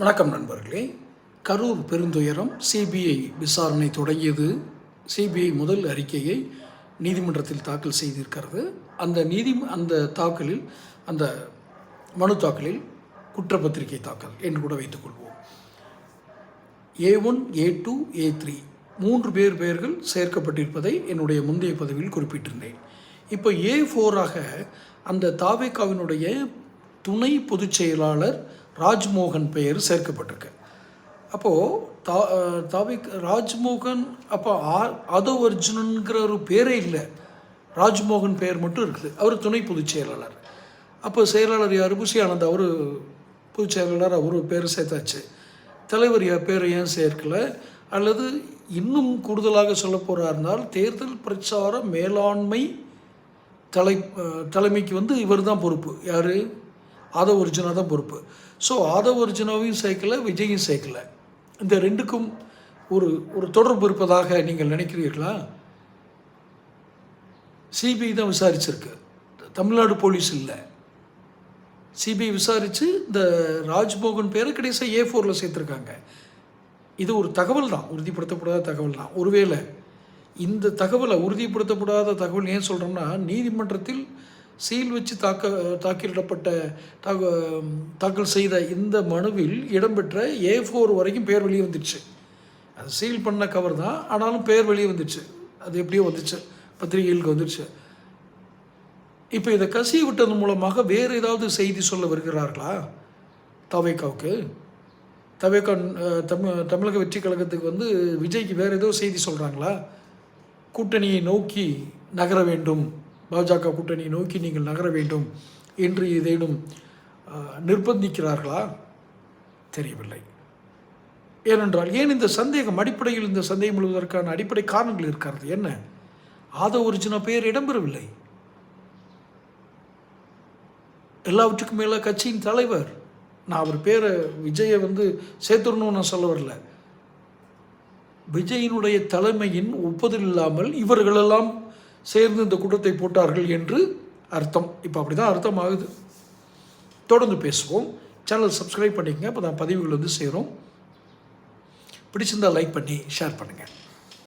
வணக்கம் நண்பர்களே. கரூர் பெருந்துயரம் சிபிஐ விசாரணை தொடங்கியது. சிபிஐ முதல் அறிக்கையை நீதிமன்றத்தில் தாக்கல் செய்திருக்கிறது. அந்த நீதி அந்த தாக்கலில் அந்த மனு தாக்கலில் குற்றப்பத்திரிகை தாக்கல் என்று கூட வைத்துக்கொள்வோம் A one A two A three மூன்று பேர் பெயர்கள் சேர்க்கப்பட்டிருப்பதை என்னுடைய முந்தைய பதவியில் குறிப்பிட்டிருந்தேன். இப்போ ஏ ஃபோராக அந்த தாவேக்காவினுடைய துணை பொதுச் செயலாளர் ராஜ்மோகன் பெயர் சேர்க்கப்பட்டிருக்கு. அப்போது தா தாவிக் ராஜ்மோகன் அப்போ ஆதோ அர்ஜுனனுங்கிற ஒரு பேரே இல்லை. ராஜ்மோகன் பெயர் மட்டும் இருக்குது. அவர் துணை பொதுச் செயலாளர். அப்போ செயலாளர் யார்? புஷி ஆனந்த் அவர் பொதுச் செயலாளர் அவர் பேர் சேர்த்தாச்சு. தலைவர் பேர் பேரை ஏன் சேர்க்கலை? அல்லது இன்னும் கூடுதலாக சொல்ல போகிறாருந்தால் தேர்தல் பிரச்சார மேலாண்மை தலை தலைமைக்கு வந்து இவர் தான் பொறுப்பு. யார்? ஆதவ அர்ஜுனா தான் பொறுப்பு. ஸோ ஆதவ ஒரிஜினாவையும் சேர்க்கல விஜயும் சேர்க்கல. இந்த ரெண்டுக்கும் ஒரு ஒரு தொடர்பு இருப்பதாக நீங்கள் நினைக்கிறீர்களா? சிபிஐ தான் விசாரிச்சிருக்கு. தமிழ்நாடு போலீஸ் இல்லை. சிபிஐ விசாரித்து இந்த ராஜ்மோகன் பேரை கடைசியாக ஏ ஃபோரில் சேர்த்துருக்காங்க. இது ஒரு தகவல் தான் உறுதிப்படுத்தப்படாத தகவல் தான். ஒருவேளை இந்த தகவலை உறுதிப்படுத்தப்படாத தகவல் ஏன் சொல்கிறோம்னா நீதிமன்றத்தில் சீல் வச்சு தாக்க தாக்கிலிடப்பட்ட தாக்க தாக்கல் செய்த இந்த மனுவில் இடம்பெற்ற ஏ ஃபோர் வரைக்கும் பேர் வெளியே வந்துடுச்சு அது சீல் பண்ண கவர் தான் ஆனாலும் பேர் வெளியே வந்துடுச்சு அது எப்படியோ வந்துச்சு. பத்திரிகைகளுக்கு வந்துடுச்சு இப்போ இதை கசிய விட்டது மூலமாக வேறு ஏதாவது செய்தி சொல்ல வருகிறார்களா? தவேக்காவுக்கு தவேக்கா தமிழ் தமிழக வெற்றி கழகத்துக்கு வந்து விஜய்க்கு வேறு ஏதோ செய்தி சொல்கிறாங்களா கூட்டணியை நோக்கி நகர வேண்டும். பாஜக கூட்டணியை நோக்கி நீங்கள் நகர வேண்டும் என்று ஏதேனும் நிர்பந்திக்கிறார்களா? தெரியவில்லை. ஏனென்றால் ஏன் இந்த சந்தேகம்? அடிப்படையில் இந்த சந்தேகம் எழுவதற்கான அடிப்படை காரணங்கள் இருக்கிறது. என்ன? ஆதோ ஒரிஜினா பெயர் இடம்பெறவில்லை. எல்லாவற்றுக்கும் மேலே கட்சியின் தலைவர். நான் அவர் பேரை விஜயை வந்து சேர்த்துடணும்னு நான் சொல்ல வரல. விஜயினுடைய தலைமையின் ஒப்புதல் இல்லாமல் இவர்களெல்லாம் சேர்ந்து இந்த கூட்டத்தை போட்டார்கள் என்று அர்த்தம். இப்போ அப்படி தான் அர்த்தம் ஆகுது தொடர்ந்து பேசுவோம். சேனல் சப்ஸ்கிரைப் பண்ணிக்கங்க. அப்போ தான் பதிவுகள் வந்து சேரும். பிடிச்சிருந்தா லைக் பண்ணி ஷேர் பண்ணுங்கள்